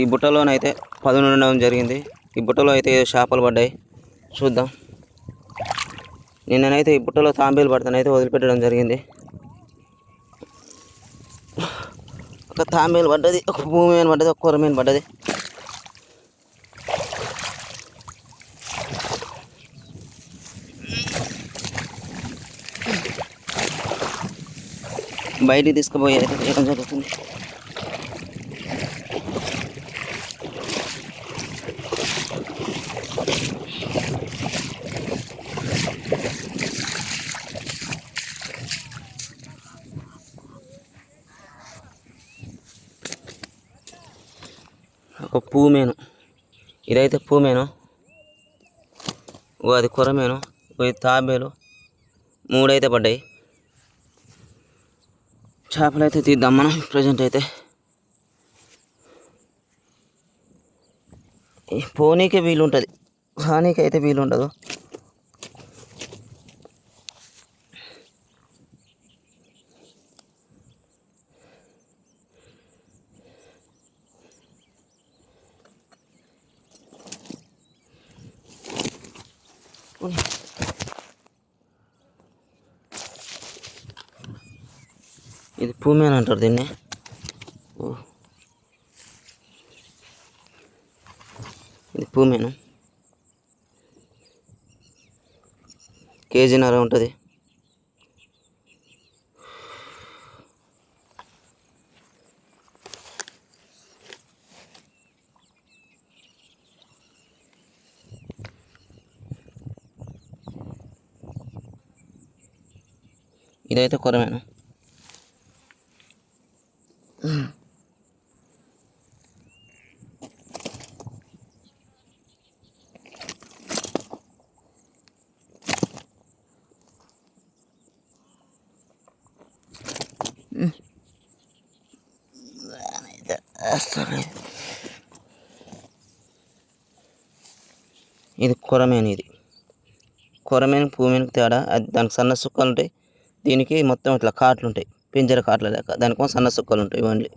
ఈ బుట్టలోనైతే పదును ఉండడం జరిగింది. ఈ బుట్టలో అయితే ఏదో చేపలు పడ్డాయి. చూద్దాం. నిన్ననైతే ఈ బుట్టలో తాంబేలు పడతానైతే వదిలిపెట్టడం జరిగింది. ఒక తాంబేలు పడ్డది ఒక భూమి మీద పడ్డది ఒక కూర మీద పడ్డది. బయటికి తీసుకుపోయి అయితే జరుగుతుంది. ఒక పువ్వు మేను. ఇదైతే పువ్వు మేను. ఓ అది కొరమేను ఓ ఇది తాబేలు మూడైతే పడ్డాయి. చేపలు అయితే తీద్దాం మనం ప్రజెంట్ అయితే. పోనీకే వీలు ఉంటుంది రానీకి అయితే వీలుండదు. ఉండదు ఇది పూమేన్ అంటారు దీన్ని. ఇది ఇది పూమేను నర ఉంటుంది. ఇదైతే కొరమేనా? ఇది కొరమేను ఇది. కొరమేను పూమేనుకు తేడా అది దానికి సన్న సుక్కలు ఉంటాయి. దీనికి మొత్తం ఇట్లా కాట్లు ఉంటాయి పింజర కాట్ల లెక్క దానికోసం సన్న సుక్కలు ఉంటాయి ఓన్లీ.